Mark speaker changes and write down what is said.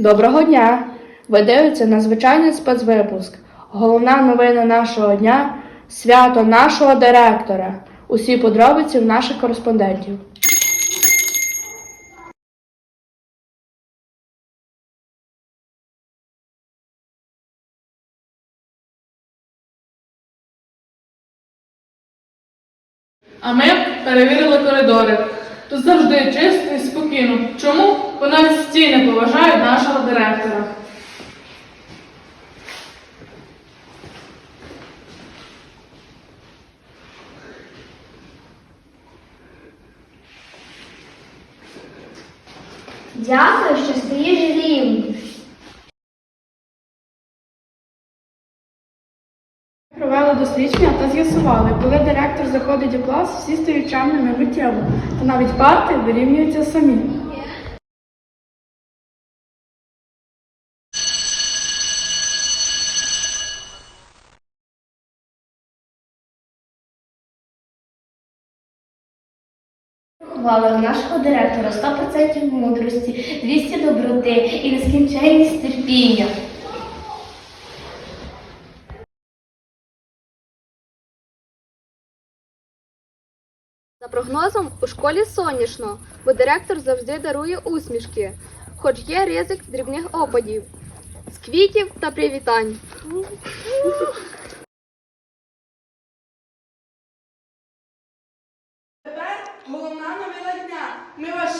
Speaker 1: Доброго дня! Ви дивитеся на звичайний спецвипуск. Головна новина нашого дня свято нашого директора. Усі подробиці в наших кореспондентів.
Speaker 2: А ми перевірили коридори. Тут завжди чисто і спокійно. Чому? Бо навіть стіни поважають нашого директора.
Speaker 3: Дякую, що стоїш рівно.
Speaker 1: Провели дослідження та з'ясували, коли директор заходить у клас, всі стають чемними миттєво, та навіть парти вирівнюються самі.
Speaker 3: Хвали у нашого директора 100% мудрості, 200 доброти і нескінченність терпіння.
Speaker 4: За прогнозом, у школі сонячно, бо директор завжди дарує усмішки, хоч є ризик дрібних опадів, з квітів та привітань.
Speaker 2: Тепер головна новина дня. Ми вас!